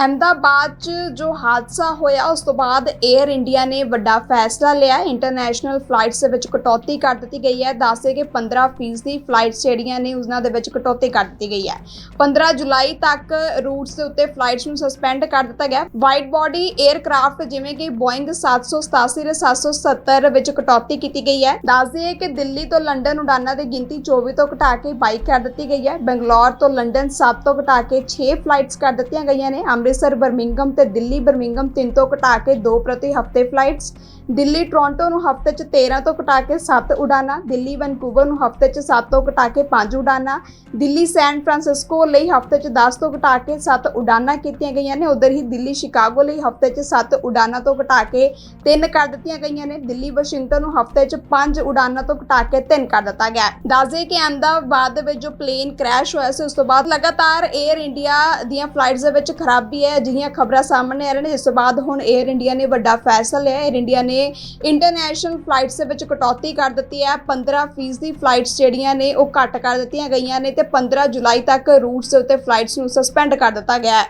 ਅਹਿਮਦਾਬਾਦ 'ਚ ਜੋ ਹਾਦਸਾ ਹੋਇਆ, ਉਸ ਤੋਂ ਬਾਅਦ 에ਅਰ ਇੰਡੀਆ ਨੇ ਵੱਡਾ ਫੈਸਲਾ ਲਿਆ। ਇੰਟਰਨੈਸ਼ਨਲ ਫਲਾਈਟਸ ਦੇ ਵਿੱਚ ਕਟੌਤੀ ਕਰ ਦਿੱਤੀ ਗਈ ਹੈ। ਦੱਸੇ ਕਿ 15% ਦੀ ਫਲਾਈਟਸ ਜਿਹੜੀਆਂ ਨੇ, ਉਹਨਾਂ ਦੇ ਵਿੱਚ ਕਟੌਤੀ ਕਰ ਦਿੱਤੀ ਗਈ ਹੈ। 15 ਜੁਲਾਈ ਤੱਕ ਰੂਟਸ ਦੇ ਉੱਤੇ ਫਲਾਈਟਸ ਨੂੰ ਸਸਪੈਂਡ ਕਰ ਦਿੱਤਾ ਗਿਆ। ਵਾਈਟ ਬਾਡੀ 에ਅਰਕ੍ਰਾਫਟ ਜਿਵੇਂ ਕਿ ਬੋਇੰਗ 787 ਤੇ 770 ਵਿੱਚ ਕਟੌਤੀ ਕੀਤੀ ਗਈ ਹੈ। ਦੱਸਦੇ ਹੈ ਕਿ ਦਿੱਲੀ ਤੋਂ ਲੰਡਨ ਉਡਾਨਾਂ ਦੀ ਗਿਣਤੀ 24 ਤੋਂ ਘਟਾ ਕੇ 22 ਕਰ ਦਿੱਤੀ ਗਈ ਹੈ। ਬੰਗਲੌਰ ਤੋਂ ਲੰਡਨ 7 ਤੋਂ ਘਟਾ ਕੇ 6 ਫਲਾਈਟਸ ਕਰ ਦਿੱਤੀਆਂ ਗਈਆਂ ਨੇ। ਅੰਮ੍ਰਿਤ ਅੰਮ੍ਰਿਤਸਰ ਬਰਮਿੰਗਮ ਤੇ ਦਿੱਲੀ। ਬਰਮਿੰਗਮ 3 ਤੋਂ ਘਟਾ ਕੇ 2 ਪ੍ਰਤੀ ਹਫ਼ਤੇ ਫਲਾਈਟਸ ਦਿੱਲੀ, ਟੋਰਾਂਟੋ ਨੂੰ ਹਫ਼ਤੇ 'ਚ 13 ਤੋਂ ਘਟਾ ਕੇ 7 ਉਡਾਨਾਂ। ਦਿੱਲੀ, ਵੈਨਕੂਵਰ ਨੂੰ ਹਫ਼ਤੇ 'ਚ 7 ਤੋਂ ਘਟਾ ਕੇ 5 ਉਡਾਨਾਂ। ਦਿੱਲੀ, ਸੈਨ ਫਰਾਂਸਿਸਕੋ ਲਈ ਹਫ਼ਤੇ 'ਚ 10 ਤੋਂ ਘਟਾ ਕੇ 7 ਉਡਾਨਾਂ ਕੀਤੀਆਂ ਗਈਆਂ ਨੇ। ਉਧਰ ਹੀ ਦਿੱਲੀ, ਸ਼ਿਕਾਗੋ ਲਈ ਹਫ਼ਤੇ 'ਚ 7 ਉਡਾਨਾਂ ਤੋਂ ਘਟਾ ਕੇ 3 ਕਰ ਦਿੱਤੀਆਂ ਗਈਆਂ ਨੇ। ਦਿੱਲੀ, ਵਾਸ਼ਿੰਗਟਨ ਨੂੰ ਹਫ਼ਤੇ 'ਚ 5 ਉਡਾਨਾਂ ਤੋਂ ਘਟਾ ਕੇ 3 ਕਰ ਦਿੱਤਾ ਗਿਆ ਦੱਸਦੇ ਕਿ ਅਹਿਮਦਾਬਾਦ ਦੇ ਵਿੱਚ ਜੋ ਪਲੇਨ ਕ੍ਰੈਸ਼ ਹੋਇਆ ਸੀ, ਉਸ ਤੋਂ ਬਾਅਦ ਲਗਾਤਾਰ 에ਅਰ ਇੰਡੀਆ ਦੀਆਂ ਫਲਾਈਟਸ ਦੇ ਵਿੱਚ ਖਰਾਬ ਹੈ, ਅਜਿਹੀਆਂ ਖਬਰਾਂ ਸਾਹਮਣੇ ਆ ਰਹੀਆਂ ਨੇ, ਜਿਸ ਤੋਂ ਬਾਅਦ ਹੁਣ 에ਅਰ ਇੰਡੀਆ ਨੇ ਵੱਡਾ ਫੈਸਲਾ ਲਿਆ। 에ਅਰ ਇੰਡੀਆ ਨੇ ਇੰਟਰਨੈਸ਼ਨਲ ਫਲਾਈਟਸ ਦੇ ਵਿੱਚ ਕਟੌਤੀ ਕਰ ਦਿੱਤੀ ਹੈ। 15% ਦੀ ਫਲਾਈਟਸ ਜਿਹੜੀਆਂ ਨੇ, ਉਹ ਘੱਟ ਕਰ ਦਿੱਤੀਆਂ ਗਈਆਂ ਨੇ ਤੇ 15 ਜੁਲਾਈ ਤੱਕ ਰੂਟਸ ਦੇ ਉੱਤੇ ਫਲਾਈਟਸ ਨੂੰ ਸਸਪੈਂਡ ਕਰ ਦਿੱਤਾ ਗਿਆ ਹੈ।